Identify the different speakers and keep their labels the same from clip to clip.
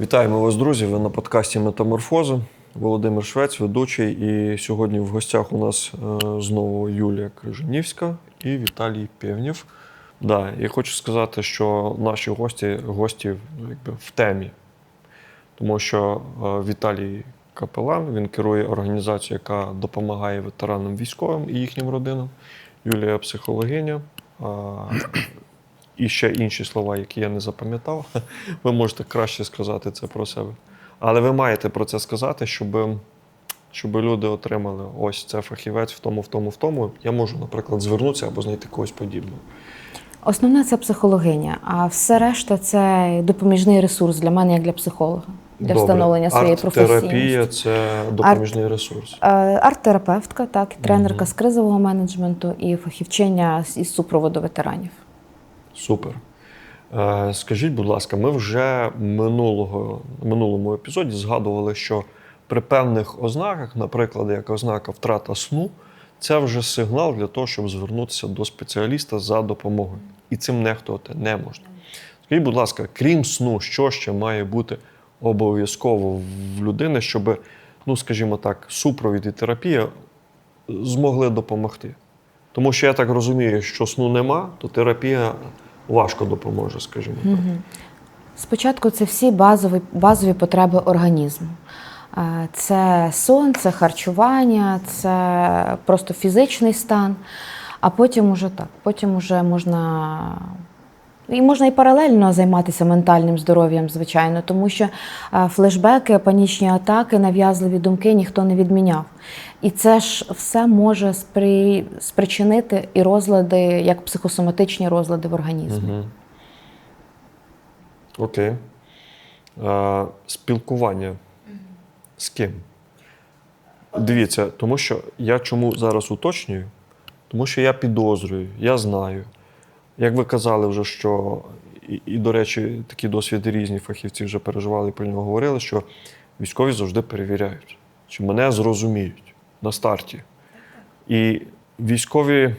Speaker 1: Вітаємо вас, друзі! Ви на подкасті Метаморфози. Володимир Швець, ведучий. І сьогодні в гостях у нас е, знову Юлія Крижанівська і Віталій Пєвнєв. Да, я хочу сказати, що наші гості гості якби, в темі, тому що е, Віталій Капелан він керує організацією, яка допомагає ветеранам військовим і їхнім родинам. Юлія психологиня. І ще інші слова, які я не запам'ятав. Ви можете краще сказати це про себе. Але ви маєте про це сказати, щоб, щоб люди отримали ось це фахівець в тому, в тому, в тому. Я можу, наприклад, звернутися або знайти когось подібного.
Speaker 2: Основне це психологиня, а все решта це допоміжний ресурс для мене, як для психолога, для
Speaker 1: Добре.
Speaker 2: встановлення своєї
Speaker 1: Арт-терапія це допоміжний ресурс.
Speaker 2: Е, Арт-терапевтка, так, тренерка з кризового менеджменту і фахівчиня із супроводу ветеранів.
Speaker 1: Супер. Е, Скажіть, будь ласка, ми вже минулого, минулому епізоді згадували, що при певних ознаках, наприклад, як ознака втрата сну, це вже сигнал для того, щоб звернутися до спеціаліста за допомогою. І цим нехтувати не можна. Скажіть, будь ласка, крім сну, що ще має бути обов'язково в людини, щоб, ну скажімо так, супровід і терапія змогли допомогти? Тому що я так розумію, що сну нема, то терапія важко допоможе, скажімо так.
Speaker 2: Спочатку це всі базові, базові потреби організму. Е, Це сон, це харчування, це просто фізичний стан. А потім уже так, потім уже можна. І можна і паралельно займатися ментальним здоров'ям, звичайно, тому що е, флешбеки, панічні атаки, нав'язливі думки ніхто не відміняв. І це ж все може спри... спричинити і розлади, як психосоматичні розлади в організмі.
Speaker 1: Угу. Окей. А, спілкування з ким? Дивіться, тому що я чому зараз уточнюю? Тому що я підозрюю, я знаю. Як ви казали вже, що і, і, до речі, такі досвіди різні фахівці вже переживали і про нього говорили, що військові завжди перевіряють, чи мене зрозуміють на старті. І військові,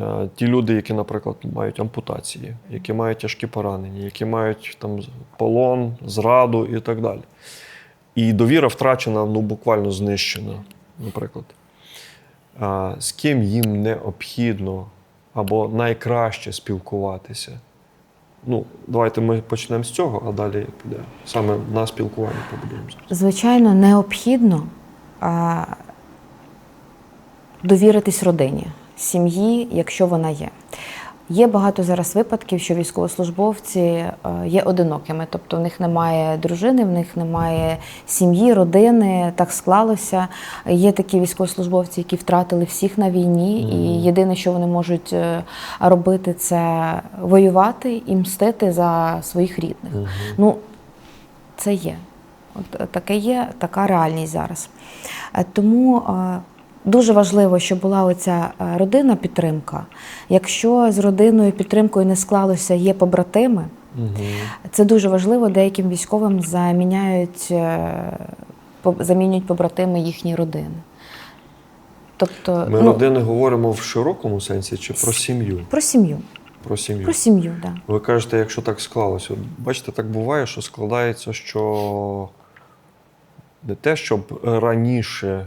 Speaker 1: е, ті люди, які, наприклад, мають ампутації, які мають тяжкі поранення, які мають там полон, зраду і так далі. І довіра втрачена, ну буквально знищена, наприклад. З ким їм необхідно або найкраще спілкуватися. Ну, давайте ми почнемо з цього, а далі піде. Саме на спілкування побудуємо.
Speaker 2: Звичайно, необхідно а, довіритись родині, сім'ї, якщо вона є. Є багато зараз випадків, що військовослужбовці е, є одинокими, тобто в них немає дружини, в них немає сім'ї, родини. Так склалося. Є такі військовослужбовці, які втратили всіх на війні, і єдине, що вони можуть е, робити, це воювати і мстити за своїх рідних. Ну, це є. От е, таке є, така реальність зараз. Тому дуже важливо, щоб була оця е, родинна підтримка. Якщо з родиною підтримкою не склалося, є побратими,
Speaker 1: Угу.
Speaker 2: це дуже важливо. Деяким військовим заміняють, е, замінюють побратими їхні родини. Тобто,
Speaker 1: Ми
Speaker 2: ну,
Speaker 1: родини говоримо в широкому сенсі чи про сім'ю?
Speaker 2: про сім'ю.
Speaker 1: Про сім'ю.
Speaker 2: Про сім'ю, так. Да.
Speaker 1: Ви кажете, якщо так склалося. Бачите, так буває, що складається, що не те, щоб раніше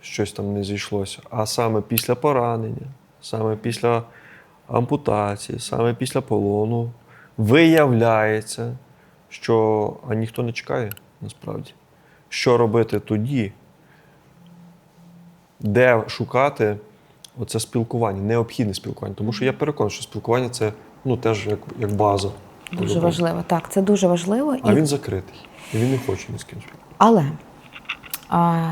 Speaker 1: щось там не зійшлося, а саме після поранення, саме після ампутації, саме після полону виявляється, що а ніхто не чекає насправді. Що робити тоді? Де шукати оце спілкування, необхідне спілкування. Тому що я переконаний, що спілкування це ну, теж як, як база.
Speaker 2: Дуже важливо. Так, це дуже важливо.
Speaker 1: А він закритий. І він не хоче ні з ким спілкуватися.
Speaker 2: Але а,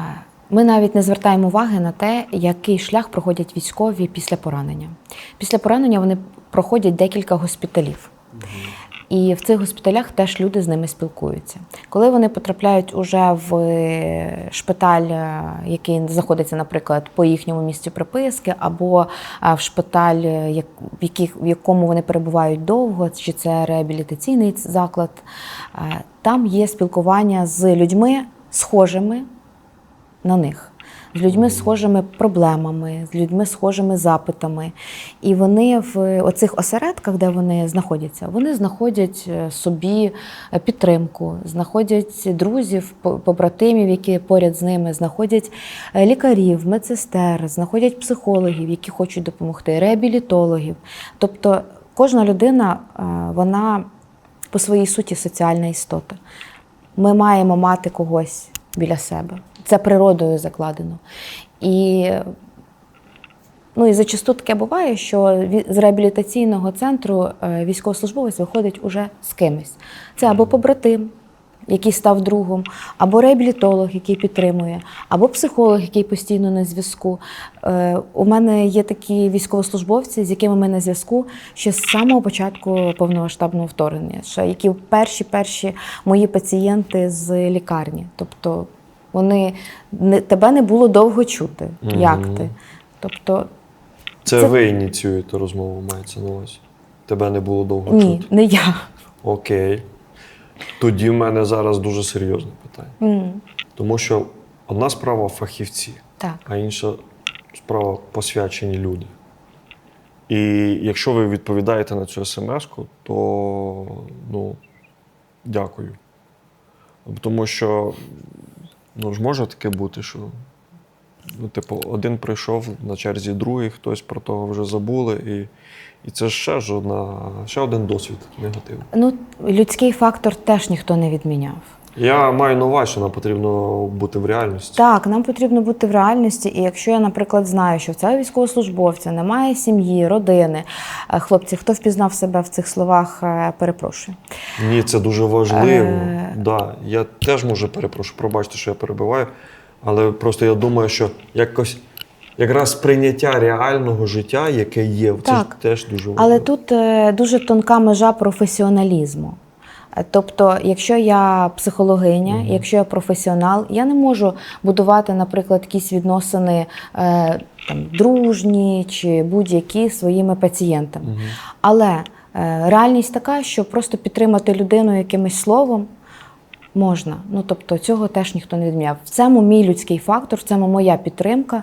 Speaker 2: ми навіть не звертаємо уваги на те, який шлях проходять військові після поранення. Після поранення вони проходять декілька госпіталів. І в цих госпіталях теж люди з ними спілкуються. Коли вони потрапляють уже в е, шпиталь, е, який знаходиться, наприклад, по їхньому місці приписки, або е, в шпиталь, в, якому вони перебувають довго, чи це реабілітаційний заклад, там є спілкування з людьми, схожими на них. з людьми схожими проблемами, з людьми схожими запитами. І вони в оцих осередках, де вони знаходяться, вони знаходять е, собі е, підтримку, знаходять друзів, побратимів, які поряд з ними, знаходять е, лікарів, медсестер, знаходять психологів, які хочуть допомогти, реабілітологів. Тобто кожна людина, вона по своїй суті соціальна істота. Ми маємо мати когось біля себе. Це природою закладено. І, ну, і зачасту таке буває, що з реабілітаційного центру е, військовослужбовець виходить уже з кимось. Це або побратим, який став другом, або реабілітолог, який підтримує, або психолог, який постійно на зв'язку. Е, У мене є такі військовослужбовці, з якими ми на зв'язку ще з самого початку повномасштабного вторгнення, ще які перші перші мої пацієнти з лікарні. Тобто вони не тебе не було довго чути. Як ти? Тобто,
Speaker 1: Це,
Speaker 2: Це-
Speaker 1: ви ініціюєте розмову, мається на увазі. Тебе не було довго
Speaker 2: ні,
Speaker 1: чути.
Speaker 2: не я.
Speaker 1: Окей. Тоді в мене зараз дуже серйозне питання.
Speaker 2: М,
Speaker 1: Тому що одна справа фахівці,
Speaker 2: Так.
Speaker 1: а інша справа посвячені люди. І якщо ви відповідаєте на цю смс-ку, то ну, дякую. Тому що ну, ж може таке бути, що ну, типу, один прийшов на черзі другий, хтось про того вже забули, і, і це ще ж одна, ще один досвід негативний.
Speaker 2: Ну, людський фактор теж ніхто не відміняв.
Speaker 1: Я маю на увазі, що нам потрібно бути в реальності.
Speaker 2: Так, нам потрібно бути в реальності. І якщо я, наприклад, знаю, що в цього військовослужбовця немає сім'ї, родини, е, хлопці, хто впізнав себе в цих словах, е, перепрошую.
Speaker 1: Ні, це дуже важливо.
Speaker 2: Е.
Speaker 1: Да, я теж можу перепрошую, пробачте, що я перебиваю, але просто я думаю, що якось якраз прийняття реального життя, яке є, це ж теж дуже важливо.
Speaker 2: Але тут е, дуже тонка межа професіоналізму. Е, Тобто, якщо я психологиня, якщо я професіонал, я не можу будувати, наприклад, якісь відносини е, там, дружні чи будь-які своїми пацієнтами.
Speaker 1: Мгм.
Speaker 2: Але е, реальність така, що просто підтримати людину якимось словом можна. Ну тобто цього теж ніхто не відміняв. В цьому мій людський фактор, в цьому моя підтримка.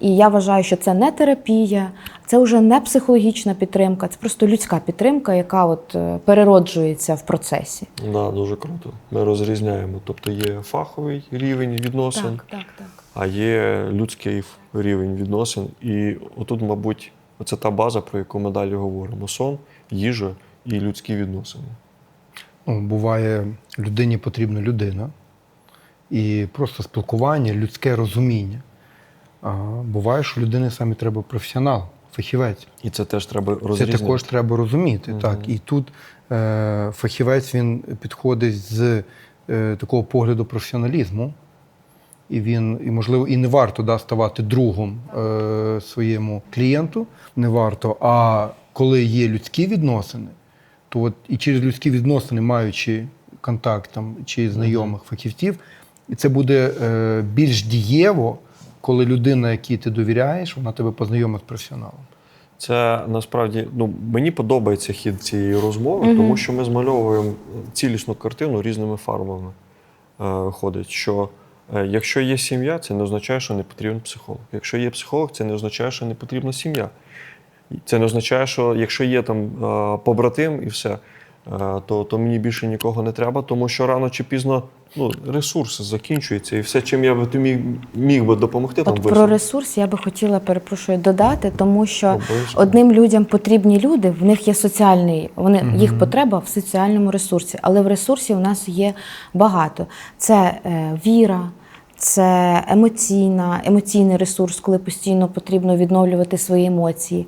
Speaker 2: І я вважаю, що це не терапія, це вже не психологічна підтримка, це просто людська підтримка, яка от е, перероджується в процесі.
Speaker 1: Да, дуже круто. Ми розрізняємо. Тобто є фаховий рівень відносин,
Speaker 2: так, так.
Speaker 1: а є людський рівень відносин. І отут, мабуть, це та база, про яку ми далі говоримо: сон, їжа і людські відносини.
Speaker 3: Ну, буває, людині потрібна людина і просто спілкування, людське розуміння. А буває, що людині саме треба професіонал, фахівець.
Speaker 1: І це теж треба
Speaker 3: розуміти.
Speaker 1: Це
Speaker 3: також треба розуміти.
Speaker 1: Мгм.
Speaker 3: Так. І тут е, фахівець він підходить з е, такого погляду професіоналізму. І він, і можливо, і не варто да, ставати другом е, своєму клієнту, не варто. А коли є людські відносини, то от і через людські відносини, маючи контакт там, чи знайомих фахівців, і це буде е, більш дієво, коли людина, якій ти довіряєш, вона тебе познайомить з професіоналом.
Speaker 1: Це насправді ну мені подобається хід цієї розмови,
Speaker 2: Мгм.
Speaker 1: тому що ми змальовуємо цілісну картину різними фарбами. Е, ходить, що е, якщо є сім'я, це не означає, що не потрібен психолог. Якщо є психолог, це не означає, що не потрібна сім'я. Це не означає, що якщо є там е, побратим і все, е, то, то мені більше нікого не треба, тому що рано чи пізно ну, ресурси закінчуються, і все, чим я би ти міг, міг би допомогти, там
Speaker 2: От про ресурс я би хотіла, перепрошую, додати, тому що
Speaker 1: Обов'язково.
Speaker 2: одним людям потрібні люди, в них є соціальний, вони їх потреба в соціальному ресурсі, але в ресурсі у нас є багато. Це е, віра. Це емоційна, емоційний ресурс, коли постійно потрібно відновлювати свої емоції.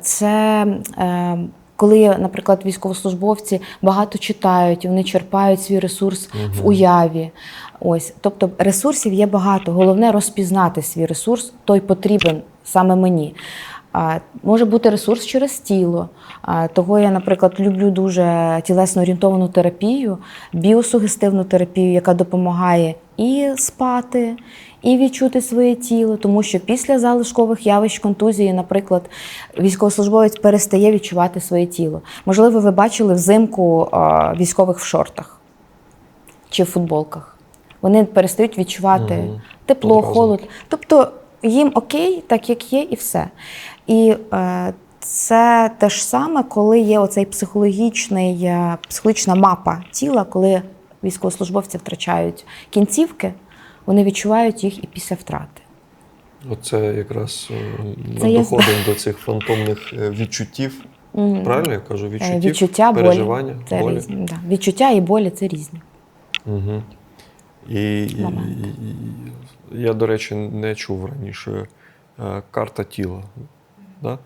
Speaker 2: Це е, коли, наприклад, військовослужбовці багато читають, вони черпають свій ресурс в уяві. Ось, тобто ресурсів є багато. Головне розпізнати свій ресурс, той потрібен саме мені. Може бути ресурс через тіло. Того я, наприклад, люблю дуже тілесно орієнтовану терапію, біосугестивну терапію, яка допомагає і спати, і відчути своє тіло, тому що після залишкових явищ контузії, наприклад, військовослужбовець перестає відчувати своє тіло. Можливо, ви бачили взимку військових в шортах чи в футболках. Вони перестають відчувати
Speaker 1: Мгм.
Speaker 2: тепло,
Speaker 1: Одразу.
Speaker 2: холод. Тобто їм окей, так як є, і все. І е, це те ж саме, коли є оцей психологічний, е, психологічна мапа тіла, коли військовослужбовці втрачають кінцівки, вони відчувають їх і після втрати.
Speaker 1: Оце якраз е,
Speaker 2: Це
Speaker 1: ми
Speaker 2: я
Speaker 1: до цих фантомних відчуттів.
Speaker 2: Мгм.
Speaker 1: Правильно я кажу? Відчуттів,
Speaker 2: Відчуття,
Speaker 1: переживання,
Speaker 2: болі. Це
Speaker 1: болі.
Speaker 2: різні. Да. Відчуття і болі це різні.
Speaker 1: Угу. І, і, і, і я, до речі, не чув раніше карта тіла. Да?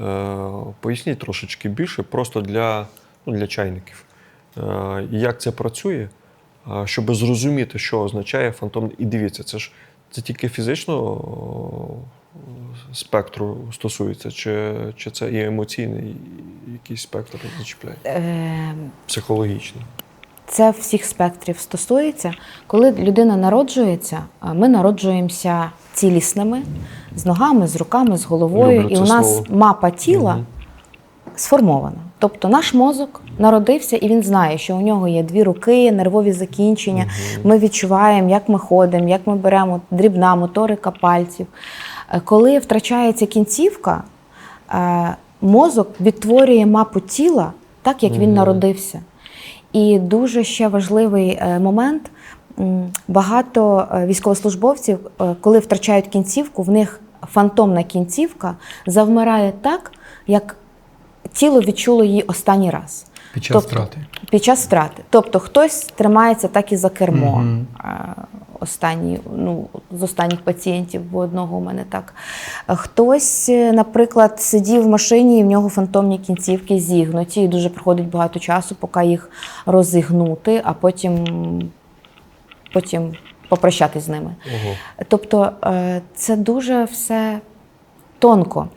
Speaker 1: Е, поясніть трошечки більше, просто для, ну, для чайників. Е, як це працює, е, щоб зрозуміти, що означає фантом. І дивіться, це ж це тільки фізичного спектру стосується, чи, чи це і емоційний якийсь спектр зачіпляє?
Speaker 2: Е,
Speaker 1: Психологічний.
Speaker 2: Це всіх спектрів стосується. Коли людина народжується, ми народжуємося цілісними з ногами, з руками, з головою,
Speaker 1: Люблю
Speaker 2: і у нас
Speaker 1: слово.
Speaker 2: мапа тіла
Speaker 1: Мгм.
Speaker 2: сформована. Тобто наш мозок народився і він знає, що у нього є дві руки, нервові закінчення. Ми відчуваємо, як ми ходимо, як ми беремо дрібна моторика пальців. Е, Коли втрачається кінцівка, е, мозок відтворює мапу тіла так, як він народився. І дуже ще важливий е, момент. Багато е, військовослужбовців, е, коли втрачають кінцівку, в них фантомна кінцівка завмирає так, як тіло відчуло її останній раз.
Speaker 3: Під час
Speaker 2: Тобто,
Speaker 3: втрати.
Speaker 2: Під час втрати. Тобто хтось тримається так і за кермо.
Speaker 3: Мгм.
Speaker 2: Е, Останні, ну, з останніх пацієнтів, бо одного у мене так. Хтось, е, наприклад, сидів в машині, і в нього фантомні кінцівки зігнуті, і дуже проходить багато часу, поки їх розігнути, а потім, потім попрощатись з ними.
Speaker 1: Ого.
Speaker 2: Тобто е, це дуже все тонко.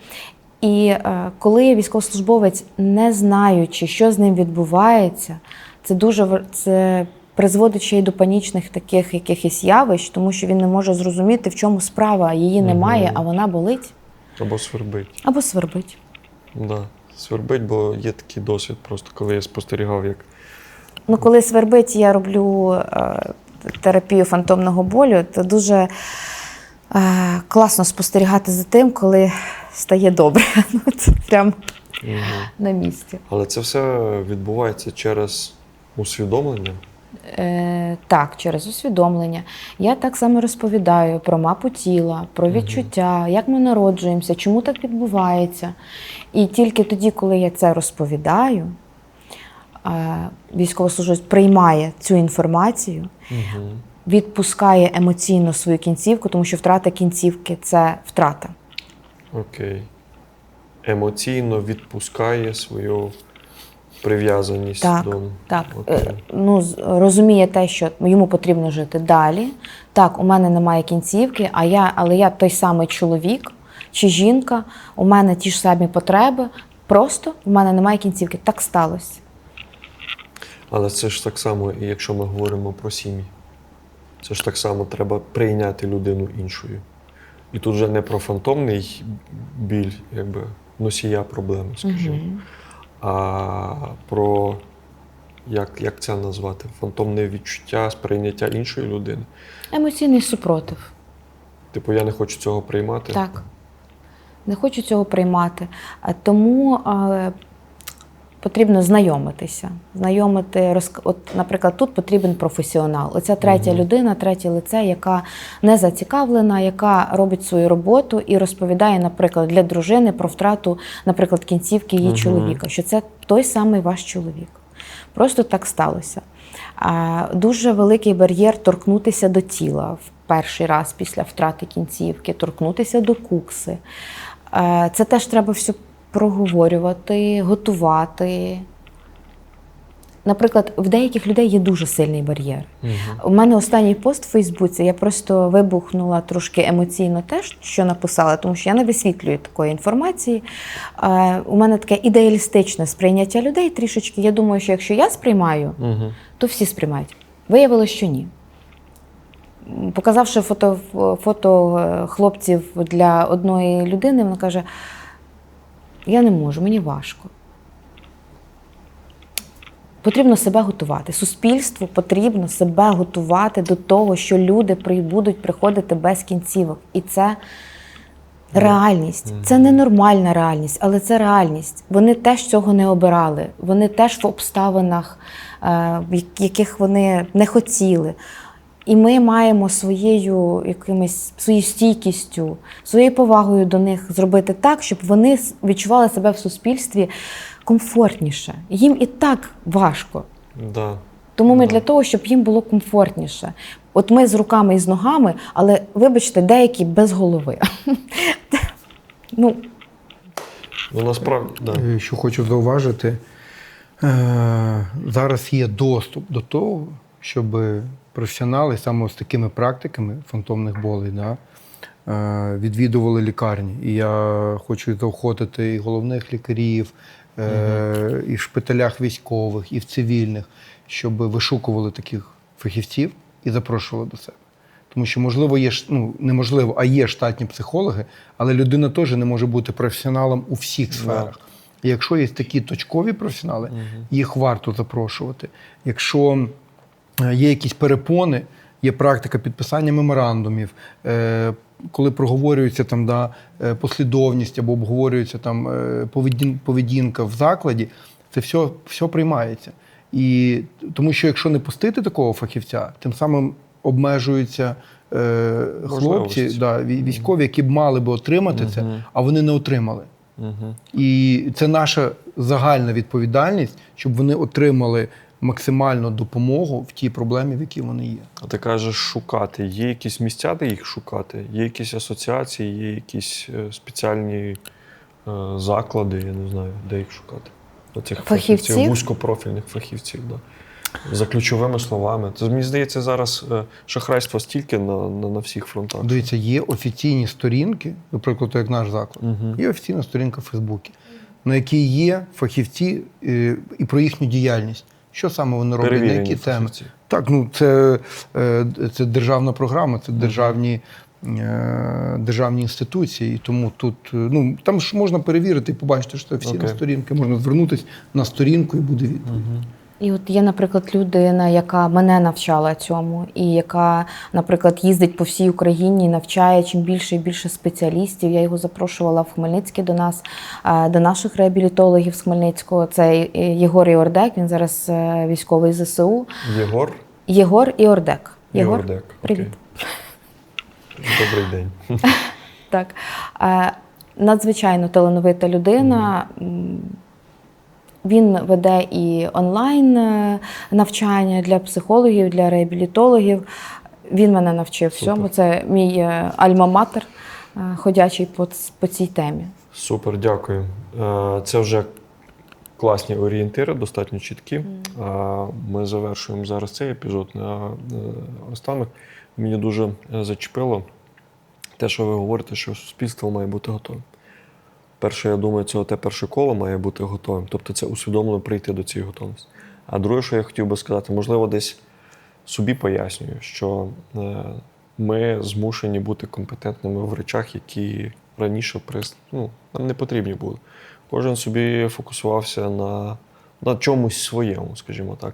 Speaker 2: І е, коли військовослужбовець, не знаючи, що з ним відбувається, це дуже це призводить ще й до панічних таких якихось явищ, тому що він не може зрозуміти, в чому справа. Її немає,
Speaker 1: Мгм.
Speaker 2: а вона болить
Speaker 1: Або свербить.
Speaker 2: або свербить.
Speaker 1: Да, свербить, бо є такий досвід, просто коли я спостерігав, як
Speaker 2: Ну, коли свербить, я роблю е, терапію фантомного болю, то дуже е, класно спостерігати за тим, коли стає добре. Ну, це прям
Speaker 1: Мгм.
Speaker 2: на місці.
Speaker 1: Але це все відбувається через усвідомлення.
Speaker 2: Е, так, через усвідомлення. Я так само розповідаю про мапу тіла, про відчуття, як ми народжуємося, чому так відбувається. І тільки тоді, коли я це розповідаю, е, військовослужбовець приймає цю інформацію,
Speaker 1: Угу.
Speaker 2: відпускає емоційно свою кінцівку, тому що втрата кінцівки це втрата.
Speaker 1: Окей. Емоційно відпускає свою прив'язаність
Speaker 2: Так,
Speaker 1: до.
Speaker 2: Так,
Speaker 1: Окей.
Speaker 2: ну, розуміє те, що йому потрібно жити далі. Так, у мене немає кінцівки, а я, але я той самий чоловік чи жінка, у мене ті ж самі потреби. Просто у мене немає кінцівки. Так сталося.
Speaker 1: Але це ж так само, і якщо ми говоримо про сім'ї. Це ж так само треба прийняти людину іншою. І тут вже не про фантомний біль, якби носія проблеми, скажімо,
Speaker 2: Мгм.
Speaker 1: А про як, як це назвати? Фантомне відчуття сприйняття іншої людини.
Speaker 2: Емоційний супротив.
Speaker 1: Типу, я не хочу цього приймати.
Speaker 2: Так. Не хочу цього приймати. Тому е, потрібно знайомитися. Знайомити, розк- от, наприклад, тут потрібен професіонал. Оця третя
Speaker 1: Мгм.
Speaker 2: людина, третє лице, яка не зацікавлена, яка робить свою роботу і розповідає, наприклад, для дружини про втрату, наприклад, кінцівки її
Speaker 1: Мгм.
Speaker 2: чоловіка, що це той самий ваш чоловік. Просто так сталося. А, Дуже великий бар'єр торкнутися до тіла в перший раз після втрати кінцівки, торкнутися до кукси. Е, Це теж треба все проговорювати, готувати. Наприклад, в деяких людей є дуже сильний бар'єр.
Speaker 1: Мгм.
Speaker 2: У мене останній пост в Фейсбуці, я просто вибухнула трошки емоційно теж, що написала, тому що я не висвітлюю такої інформації. Е, у мене таке ідеалістичне сприйняття людей трішечки. Я думаю, що якщо я сприймаю,
Speaker 1: Мгм.
Speaker 2: то всі сприймають. Виявилося, що ні. Показавши фото, фото е, хлопців для одної людини, вона каже: я не можу, мені важко. Потрібно себе готувати. Суспільству потрібно себе готувати до того, що люди будуть приходити без кінцівок. І це Реальність це не нормальна реальність, але це реальність. Вони теж цього не обирали. Вони теж в обставинах, е, в яких вони не хотіли. І ми маємо своєю якимось своєю стійкістю, своєю повагою до них зробити так, щоб вони відчували себе в суспільстві комфортніше. Їм і так важко.
Speaker 1: Да.
Speaker 2: Тому ми
Speaker 1: Да.
Speaker 2: для того, щоб їм було комфортніше. От ми з руками і з ногами, але вибачте, деякі без голови. ну,
Speaker 1: Ну насправді, да.
Speaker 3: Е, Що хочу зауважити, е, зараз є доступ до того, щоб професіонали саме з такими практиками фантомних болей да, е, відвідували лікарні. І я хочу заохотити і головних лікарів, е, і в шпиталях військових, і в цивільних, щоб вишукували таких фахівців і запрошували до себе. Тому що, можливо, є ну, неможливо, а є штатні психологи, але людина теж не може бути професіоналом у всіх сферах. І якщо є такі точкові професіонали, їх варто запрошувати. Якщо є якісь перепони, є практика підписання меморандумів, е, коли проговорюється там да, е, послідовність або обговорюється там е, поведін- поведінка в закладі, це все, все приймається. І тому що якщо не пустити такого фахівця, тим самим обмежуються е, хлопці, да, військові, які б мали би отримати це, а вони не отримали.
Speaker 1: Угу.
Speaker 3: І це наша загальна відповідальність, щоб вони отримали максимальну допомогу в тій проблемі, в якій вони є.
Speaker 1: А ти кажеш шукати. Є якісь місця, де їх шукати? Є якісь асоціації, є якісь е, спеціальні е, заклади, я не знаю, де їх шукати. Оцих
Speaker 2: Фахівців?
Speaker 1: фахівців, вузькопрофільних фахівців. Да. За ключовими словами. Це мені здається, зараз е, шахрайства стільки на, на, на всіх фронтах.
Speaker 3: Дивіться, є офіційні сторінки, наприклад, як наш заклад.
Speaker 1: Угу.
Speaker 3: Є офіційна сторінка в Фейсбуці, на якій є фахівці і про їхню діяльність. Що саме вони роблять, на які теми. Так, ну це, е, це державна програма, це державні, е, державні інституції. І тому тут е, ну, там ж можна перевірити і побачити, що це okay.
Speaker 1: на
Speaker 3: сторінки Можна звернутися на сторінку і буде відповідь.
Speaker 2: І от є, наприклад, людина, яка мене навчала цьому, і яка, наприклад, їздить по всій Україні, навчає чим більше і більше спеціалістів. Я його запрошувала в Хмельницький до нас, до наших реабілітологів з Хмельницького. Це е, Єгор Іордек, він зараз е, військовий ЗСУ.
Speaker 1: Єгор
Speaker 2: Єгор Іордек. Єгор,
Speaker 1: Єгордек.
Speaker 2: привіт.
Speaker 1: Окей. Добрий день.
Speaker 2: Так. Е, Надзвичайно талановита людина. Він веде і онлайн е, навчання для психологів, для реабілітологів. Він мене навчив
Speaker 1: Супер.
Speaker 2: всьому. Це мій е, альма-матер, е, ходячий по, по цій темі.
Speaker 1: Супер, дякую. Це вже класні орієнтири, достатньо чіткі. Ми завершуємо зараз цей епізод. На останок мені дуже зачепило те, що ви говорите, що суспільство має бути готовим. Перше, я думаю, це те перше коло має бути готовим. Тобто це усвідомлено прийти до цієї готовності. А друге, що я хотів би сказати, можливо, десь собі пояснюю, що е, ми змушені бути компетентними в речах, які раніше ну, нам не потрібні були. Кожен собі фокусувався на, на чомусь своєму, скажімо так.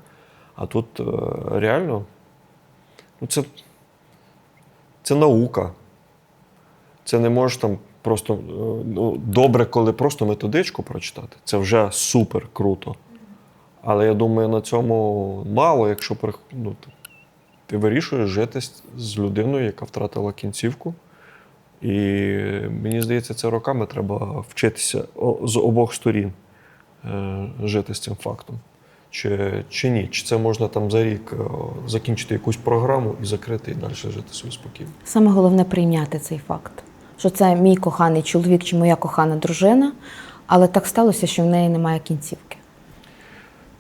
Speaker 1: А тут е, реально ну, це, це наука. Це не можеш там просто е, ну, добре, коли просто методичку прочитати. Це вже супер круто. Але я думаю, на цьому мало, якщо ну, ти- вирішуєш жити з- з людиною, яка втратила кінцівку. І мені здається, це роками треба вчитися з обох сторін е, жити з цим фактом. Чи, чи ні? Чи це можна там за рік е, закінчити якусь програму і закрити і далі жити собі спокійно?
Speaker 2: Саме головне прийняти цей факт, що це мій коханий чоловік чи моя кохана дружина, але так сталося, що в неї немає кінцівки.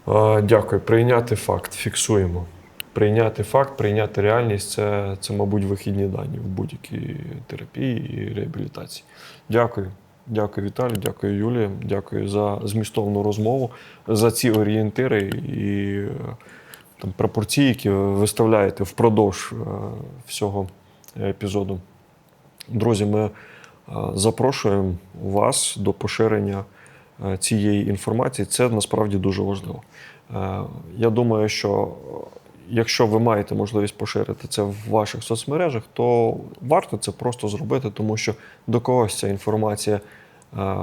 Speaker 1: Е, Дякую. Прийняти факт, фіксуємо. Прийняти факт, прийняти реальність це, це, мабуть, вихідні дані в будь-якій терапії і реабілітації. Дякую. Дякую, Віталію, дякую, Юлія. Дякую за змістовну розмову, за ці орієнтири і е, там, пропорції, які ви виставляєте впродовж е, всього епізоду. Друзі, ми е, запрошуємо вас до поширення е, цієї інформації. Це насправді дуже важливо. Е, Я думаю, що якщо ви маєте можливість поширити це в ваших соцмережах, то варто це просто зробити, тому що до когось ця інформація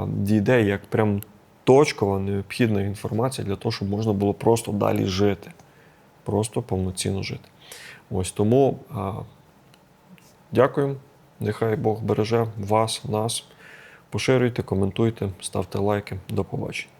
Speaker 1: дійде як прям точкова, необхідна інформація для того, щоб можна було просто далі жити. Просто повноцінно жити. Ось тому дякую. Нехай Бог береже вас, нас. Поширюйте, коментуйте, ставте лайки. До побачення.